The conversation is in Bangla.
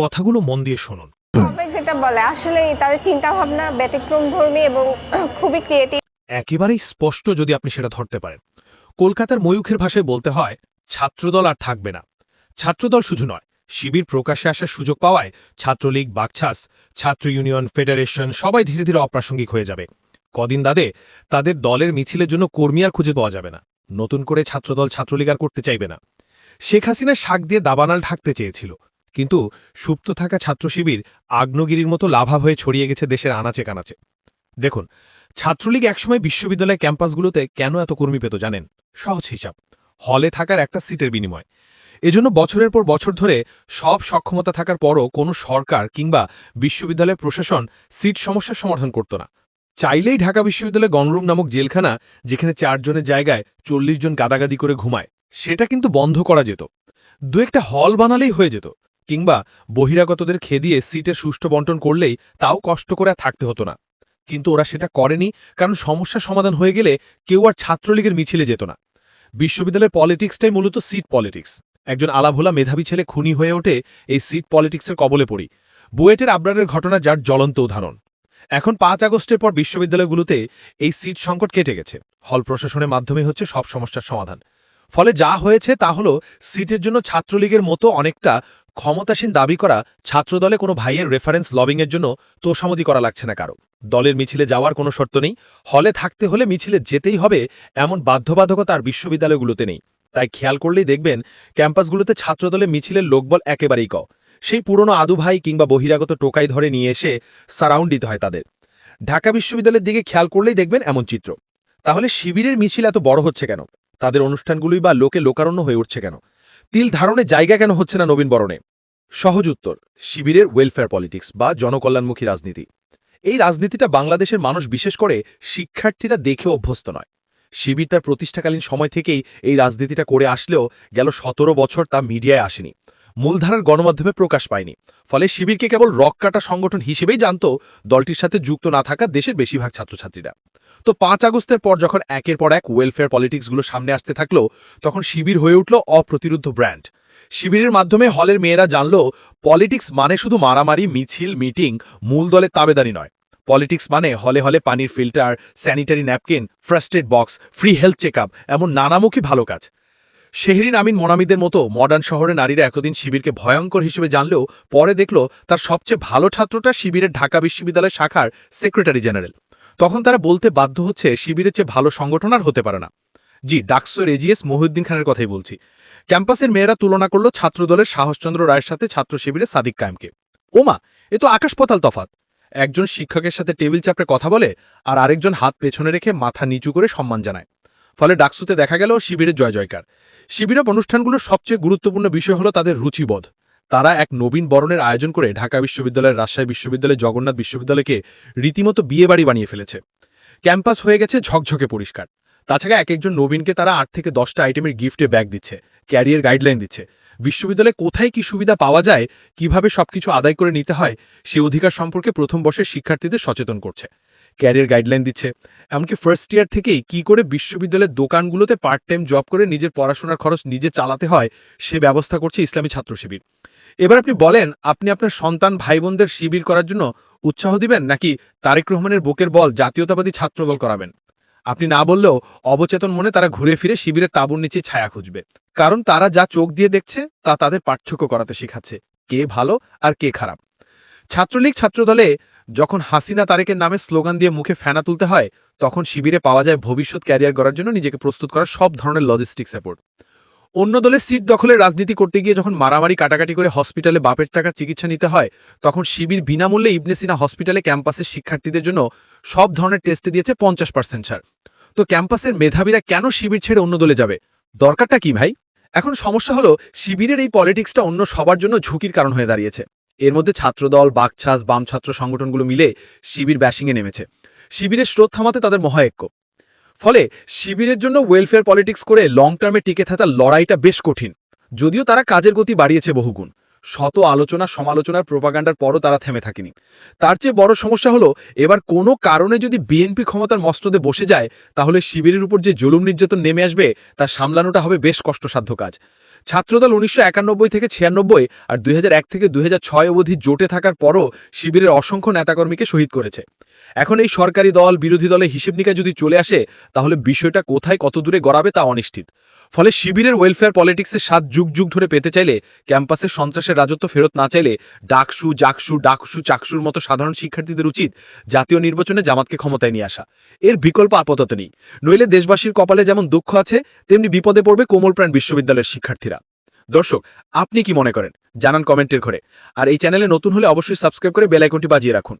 কথাগুলো মন দিয়ে শুনুন। যেটা বলে আসলে তাদের চিন্তা ভাবনা ব্যতিক্রম ধর্মী এবং খুবই ক্রিয়েটিভ একেবারেই স্পষ্ট যদি আপনি সেটা ধরতে পারেন। কলকাতার ময়ূখের ভাষায় বলতে হয় ছাত্রদল আর থাকবে না। ছাত্রদল শুধু নয় শিবির প্রকাশে আসার সুযোগ পাওয়ায় ছাত্রলীগ বাকছাস ছাত্র ইউনিয়ন ফেডারেশন সবাই ধীরে ধীরে অপ্রাসঙ্গিক হয়ে যাবে। কদিন দাদে তাদের দলের মিছিলের জন্য কর্মী আর খুঁজে পাওয়া যাবে না। নতুন করে ছাত্রদল ছাত্রলীগ আর করতে চাইবে না। শেখ হাসিনা শাক দিয়ে দাবানাল ঢাকতে চেয়েছিল। কিন্তু সুপ্ত থাকা ছাত্র শিবির আগ্নগিরির মতো লাভা হয়ে ছড়িয়ে গেছে দেশের আনাচে কানাচে। দেখুন, ছাত্রলীগ একসময় বিশ্ববিদ্যালয় ক্যাম্পাসগুলোতে কেন এত কর্মী পেত জানেন? সহজ হিসাব, হলে থাকার একটা সিটের বিনিময়। এজন্য বছরের পর বছর ধরে সব সক্ষমতা থাকার পরও কোনো সরকার কিংবা বিশ্ববিদ্যালয় প্রশাসন সিট সমস্যার সমাধান করত না। চাইলেই ঢাকা বিশ্ববিদ্যালয় গণরুম নামক জেলখানা, যেখানে চারজনের জায়গায় চল্লিশ জন গাদাগাদি করে ঘুমায়, সেটা কিন্তু বন্ধ করা যেত। দু একটা হল বানালেই হয়ে যেত। কিংবা বহিরাগতদের খেদিয়ে সিটের সুষ্ঠু বন্টন করলেই তাও কষ্ট করে থাকতে হতো না। কিন্তু ওরা সেটা করেনি, কারণ সমস্যা সমাধান হয়ে গেলে কেউ আর ছাত্রলীগের মিছিলে যেত না। বিশ্ববিদ্যালয়ের পলিটিক্সটাই মূলত সিট পলিটিক্স। একজন আলাভোলা মেধাবী ছেলে খুনি হয়ে ওঠে এই সিট পলিটিক্সের কবলে পড়ি। বুয়েটের আবরারের ঘটনা যার জ্বলন্ত উদাহরণ। এখন পাঁচ আগস্টের পর বিশ্ববিদ্যালয়গুলোতে এই সিট সংকট কেটে গেছে। হল প্রশাসনের মাধ্যমে হচ্ছে সব সমস্যার সমাধান। ফলে যা হয়েছে তা হল, সিটের জন্য ছাত্রলীগের মতো অনেকটা ক্ষমতাসীন দাবি করা ছাত্রদলে কোনো ভাইয়ের রেফারেন্স লবিংয়ের জন্য তোষামদি করা লাগছে না কারও। দলের মিছিলে যাওয়ার কোনো শর্ত নেই, হলে থাকতে হলে মিছিলে যেতেই হবে এমন বাধ্যবাধকতা আর বিশ্ববিদ্যালয়গুলোতে নেই। তাই খেয়াল করলেই দেখবেন ক্যাম্পাসগুলোতে ছাত্রদলে মিছিলের লোকবল একেবারেই ক। সেই পুরনো আদু ভাই কিংবা বহিরাগত টোকাই ধরে নিয়ে এসে সারাউন্ড দিতে হয় তাদের। ঢাকা বিশ্ববিদ্যালয়ের দিকে খেয়াল করলেই দেখবেন এমন চিত্র। তাহলে শিবিরের মিছিল এত বড় হচ্ছে কেন? তাদের অনুষ্ঠানগুলোই বা লোকে লোকারণ্য হয়ে উঠছে কেন? তিল ধারণে জায়গা কেন হচ্ছে না নবীন বরণে? সহজ উত্তর, শিবিরের ওয়েলফেয়ার পলিটিক্স বা জনকল্যাণমুখী রাজনীতি। এই রাজনীতিটা বাংলাদেশের মানুষ বিশেষ করে শিক্ষার্থীরা দেখে অভ্যস্ত নয়। শিবির তার প্রতিষ্ঠাকালীন সময় থেকেই এই রাজনীতিটা করে আসলেও গেল সতেরো বছর তা মিডিয়ায় আসেনি। মূলধারার গণমাধ্যমে প্রকাশ পায়নি। ফলে শিবিরকে কেবল রক কাটা সংগঠন হিসেবেই জানত দলটির সাথে যুক্ত না থাকা দেশের বেশিরভাগ ছাত্রছাত্রীরা। তো পাঁচ আগস্টের পর যখন একের পর এক ওয়েলফেয়ার পলিটিক্সগুলো সামনে আসতে থাকল, তখন শিবির হয়ে উঠল অপ্রতিরুদ্ধ ব্র্যান্ড শিবিরের মাধ্যমে হলের মেয়েরা জানল পলিটিক্স মানে শুধু মারামারি, মিছিল মিটিং মূল দলের তাবেদারি নয়। পলিটিক্স মানে হলে হলে পানির filter sanitary napkin first aid box free health check এমন নানামুখী ভালো কাজ। শেহরিন আমিন মোনামিদের মতো মডার্ন শহরে নারীরা এতদিন শিবিরকে ভয়ঙ্কর হিসেবে জানলেও পরে দেখল তার সবচেয়ে ভালো ছাত্রটা শিবিরের ঢাকা বিশ্ববিদ্যালয় শাখার সেক্রেটারি জেনারেল তখন তারা বলতে বাধ্য হচ্ছে শিবিরের চেয়ে ভালো সংগঠন আর হতে পারে না। জি ডাকসোর এজিএস মহিউদ্দিন খানের কথাই বলছি। ক্যাম্পাসের মেয়েরা তুলনা করল ছাত্রদলের সাহসচন্দ্র রায়ের সাথে ছাত্র শিবিরের সাদিক কায়েমকে। ওমা, এ তো আকাশ পাতাল তফাত একজন শিক্ষকের সাথে টেবিল চাপড়ে কথা বলে আর আরেকজন হাত পেছনে রেখে মাথা নিচু করে সম্মান জানায়। ফলে ডাকসুতে দেখা গেল শিবিরের জয় জয়কার শিবিরক অনুষ্ঠানগুলোর সবচেয়ে গুরুত্বপূর্ণ বিষয় হলো তাদের রুচিবোধ। তারা এক নবীন বরণের আয়োজন করে ঢাকা বিশ্ববিদ্যালয়ের রাজশাহী বিশ্ববিদ্যালয় জগন্নাথ বিশ্ববিদ্যালয়কে রীতিমতো বিয়েবাড়ি বানিয়ে ফেলেছে। ক্যাম্পাস হয়ে গেছে ঝকঝকে পরিষ্কার। তাছাড়া এক একজন নবীনকে তারা আট থেকে দশটা আইটেমের গিফটে ব্যাগ দিচ্ছে, ক্যারিয়ার গাইডলাইন দিচ্ছে। বিশ্ববিদ্যালয়ে কোথায় কি সুবিধা পাওয়া যায়, কীভাবে সবকিছু আদায় করে নিতে হয়, সে অধিকার সম্পর্কে প্রথম বর্ষের শিক্ষার্থীদের সচেতন করছে। ক্যারিয়ার গাইডলাইন দিচ্ছে। এমনকি ফার্স্ট ইয়ার থেকেই কি করে বিশ্ববিদ্যালয়ের দোকানগুলোতে পার্ট টাইম জব করে নিজের পড়াশোনার খরচ নিজে চালাতে হয়, সে ব্যবস্থা করছে ইসলামী ছাত্র শিবির এবার আপনি বলেন, আপনি আপনার সন্তান ভাই বোনদের শিবির করার জন্য উৎসাহ দিবেন নাকি তারেক রহমানের বুকের বল জাতীয়তাবাদী ছাত্রদল করাবেন? আপনি না বললেও অবচেতন মনে তারা ঘুরে ফিরে শিবিরের তাঁবুর নিচে ছায়া খুঁজবে। কারণ তারা যা চোখ দিয়ে দেখছে, তা তাদের পার্থক্য করাতে শেখাচ্ছে, কে ভালো আর কে খারাপ। ছাত্রলীগ ছাত্রদলে যখন হাসিনা তারেকের নামে স্লোগান দিয়ে মুখে ফেনা তুলতে হয়, তখন শিবিরে পাওয়া যায় ভবিষ্যৎ ক্যারিয়ার করার জন্য নিজেকে প্রস্তুত করার সব ধরনের লজিস্টিক সাপোর্ট অন্য দলের সিট দখলের রাজনীতি করতে গিয়ে যখন মারামারি কাটাকাটি করে হসপিটালে বাপের টাকা চিকিৎসা নিতে হয়, তখন শিবির বিনামূল্যে ইবনে সিনা হসপিটালে ক্যাম্পাসের শিক্ষার্থীদের জন্য সব ধরনের টেস্টে দিয়েছে পঞ্চাশ পার্সেন্ট ছাড়। তো ক্যাম্পাসের মেধাবীরা কেন শিবির ছেড়ে অন্য দলে যাবে? দরকারটা কি ভাই? এখন সমস্যা হলো, শিবিরের এই পলিটিক্সটা অন্য সবার জন্য ঝুঁকির কারণ হয়ে দাঁড়িয়েছে। এর মধ্যে ছাত্রদল বাকছাস বাম ছাত্র সংগঠনগুলো মিলে শিবির ব্যাশিংয়ে নেমেছে। শিবিরের স্রোত থামাতে তাদের মহায়ক্য ফলে শিবিরের জন্য ওয়েলফেয়ার পলিটিক্স করে লং টার্মে টিকে থাকার লড়াইটা বেশ কঠিন। যদিও তারা কাজের গতি বাড়িয়েছে বহুগুণ। শত আলোচনা, সমালোচনার প্রোপাগান্ডার পরও তারা থেমে থাকেনি। তার চেয়ে বড় সমস্যা হলো, এবার কোনো কারণে যদি বিএনপি ক্ষমতার মস্তদে বসে যায়, তাহলে শিবিরের উপর যে জুলুম নির্যাতন নেমে আসবে, তা সামলানোটা হবে বেশ কষ্টসাধ্য কাজ। ছাত্রদল উনিশশো একানব্বই থেকে ছিয়ানব্বই আর দুই হাজার এক থেকে দুই হাজার ছয় অবধি জোটে থাকার পরও শিবিরের অসংখ্য নেতাকর্মীকে শহীদ করেছে। এখন এই সরকারি দল, বিরোধী দলের হিসেব নিকা যদি চলে আসে, তাহলে বিষয়টা কোথায় কত দূরে গড়াবে তা অনিশ্চিত। ফলে শিবিরের ওয়েলফেয়ার পলিটিক্সের সাত যুগ যুগ ধরে পেতে চাইলে ক্যাম্পাসে সন্ত্রাসের রাজত্ব ফেরত না চাইলে, ডাকসু, জাকসু, ডাকসু, চাকসুর মতো সাধারণ শিক্ষার্থীদের উচিত জাতীয় নির্বাচনে জামাতকে ক্ষমতায় নিয়ে আসা। এর বিকল্প আপাতত নেই। নইলে দেশবাসীর কপালে যেমন দুঃখ আছে, তেমনি বিপদে পড়বে কোমলপ্রাণ বিশ্ববিদ্যালয়ের শিক্ষার্থীরা। দর্শক, আপনি কি মনে করেন? জানান কমেন্টের ঘরে। আর এই চ্যানেলে নতুন হলে অবশ্যই সাবস্ক্রাইব করে বেল আইকনটি বাজিয়ে রাখুন।